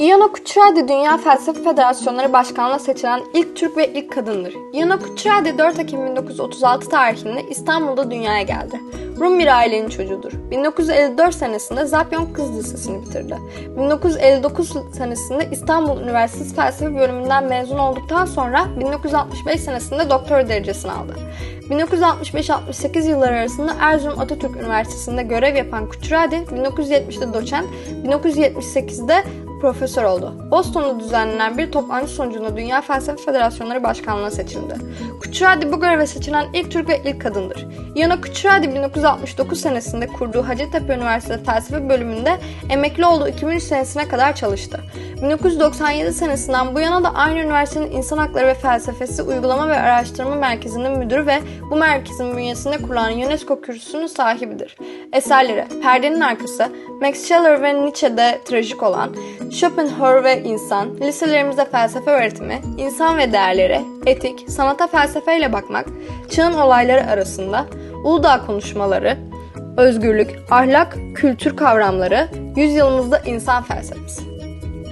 Iyana Kuçradi Dünya Felsefe Federasyonları Başkanlığı'na seçilen ilk Türk ve ilk kadındır. Iyana Kuçradi 4 Ekim 1936 tarihinde İstanbul'da dünyaya geldi. Rum bir ailenin çocuğudur. 1954 senesinde Zapyon Kız Lisesi'ni bitirdi. 1959 senesinde İstanbul Üniversitesi Felsefe bölümünden mezun olduktan sonra 1965 senesinde doktora derecesini aldı. 1965-68 yılları arasında Erzurum Atatürk Üniversitesi'nde görev yapan Kuçradi, 1970'de doçent, 1978'de profesör oldu. Boston'da düzenlenen bir toplantı sonucunda Dünya Felsefe Federasyonları Başkanlığı'na seçildi. Kuçradi bu göreve seçilen ilk Türk ve ilk kadındır. Yana Kuçradi 1969 senesinde kurduğu Hacettepe Üniversitesi Felsefe bölümünde emekli olduğu 2003 senesine kadar çalıştı. 1997 senesinden bu yana da aynı üniversitenin İnsan Hakları ve Felsefesi Uygulama ve Araştırma Merkezi'nin müdürü ve bu merkezin bünyesinde kurulan UNESCO kürsüsünün sahibidir. Eserleri Perdenin Arkası, Max Scheler ve Nietzsche'de trajik olan, Schopenhauer ve İnsan, liselerimizde felsefe öğretimi, insan ve değerleri, etik, sanata felsefeyle bakmak, çağın olayları arasında, Uludağ konuşmaları, özgürlük, ahlak, kültür kavramları, yüzyılımızda insan felsefesi.